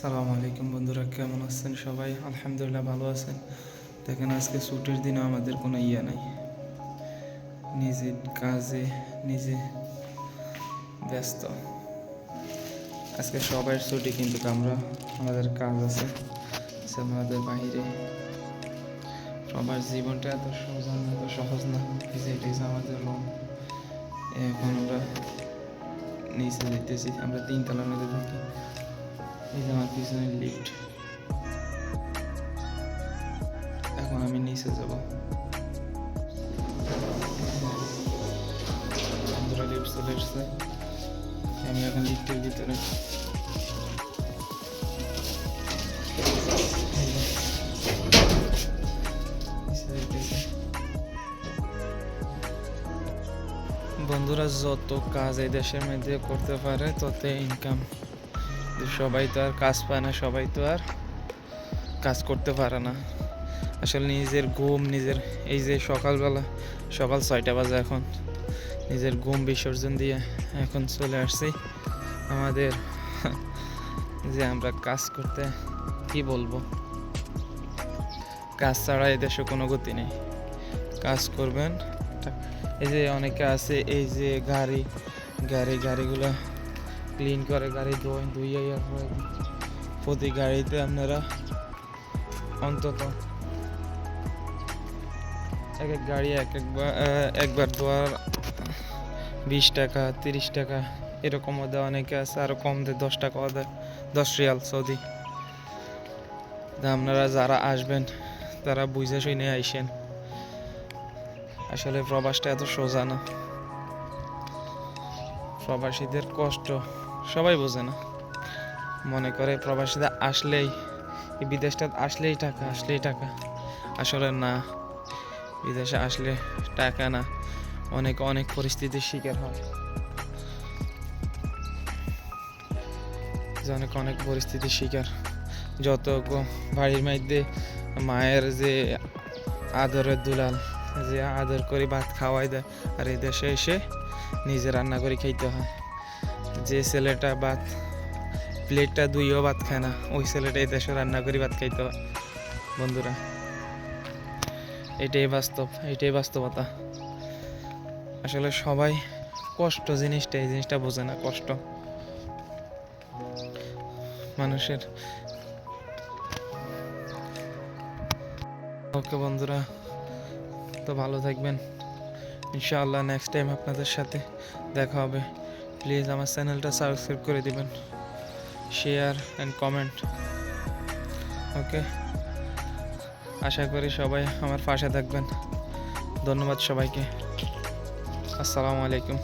সালাম আলাইকুম বন্ধুরা, কেমন আছেন সবাই? আলহামদুলিল্লাহ ভালো আছেন। দেখেন আজকে ছুটির দিনে আমাদের কোনো ইয়ে নাই। নিজে কাজে, নিজে ব্যস্ত। আজকে সবাই ছুটি কিন্তু আমরা, আমাদের কাজ আছে। আমাদের বাইরে। সবার জীবনটা এত সহজ এত সহজ না। যে আমাদের রুম এখন আমরা নিচে যেতেছি আমরা তিনতলার মধ্যে। থাকি এই যে আমার পিছনে লিফট এখন আমি নিচে যাব বন্ধুরা লিফট চলে এসছে আমি এখন লিফটের ভিতরে এই যে। নিচে যাইতেছি। বন্ধুরা যত কাজ এই দেশের মধ্যে করতে পারে তত ইনকাম সবাই তো আর কাজ পায় না সবাই তো আর কাজ করতে পারে না। আসলে নিজের ঘুম নিজের এই যে সকালবেলা সকাল ছয়টা বাজে এখন নিজের ঘুম বিসর্জন দিয়ে এখন চলে আসছি। আমাদের যে আমরা কাজ করতে কি বলব? কাজ ছাড়া এই দেশে কোনো গতি নেই। কাজ করবেন। এই যে অনেকে আছে এই যে গাড়ি গাড়ি গাড়িগুলো ক্লিন করে গাড়ি ধোয়, ধুয়ে পরে প্রতি গাড়িতে আপনারা অন্তত এক এক গাড়ি এক একবার একবার ধোয়ার বিশ টাকা, তিরিশ টাকা এরকমও দেয়, অনেকে আছে আরও কম দেয়, দশ টাকাও দেয়, দশ রিয়াল সৌদি। আপনারা যারা আসবেন, তারা বুঝে শুনে আইসেন। আসলে প্রবাসটা এত সোজা না। প্রবাসীদের কষ্ট সবাই বোঝে না। মনে করে প্রবাসীরা আসলেই বিদেশটা আসলেই টাকা আসলেই টাকা। আসলে না, বিদেশে আসলে টাকা না, অনেক অনেক পরিস্থিতির শিকার হয়। যে অনেক অনেক পরিস্থিতির শিকার। যত বাড়ির মধ্যে মায়ের যে আদরের দুলাল যে আদর করে, ভাত খাওয়াই দেয় আর এই দেশে এসে নিজে রান্না করে খাইতে হয়। যে ছেলেটা ভাত, প্লেটটা দুইও ভাত খায় না, ওই ছেলেটা এই দেশে রান্না করে, ভাত খাইতে হয়। বন্ধুরা, এটাই বাস্তব, এটাই বাস্তবতা। আসলে সবাই কষ্ট জিনিসটা, এই জিনিসটা বোঝে না, কষ্ট। মানুষের। ওকে বন্ধুরা তো ভালো থাকবেন। ইনশাআল্লাহ নেক্সট টাইম আপনাদের সাথে দেখা হবে। প্লিজ আমার চ্যানেলটা সাবস্ক্রাইব করে দিবেন। শেয়ার অ্যান্ড কমেন্ট ওকে আশা করি সবাই আমার পাশে থাকবেন। ধন্যবাদ সবাইকে। আসসালামু আলাইকুম।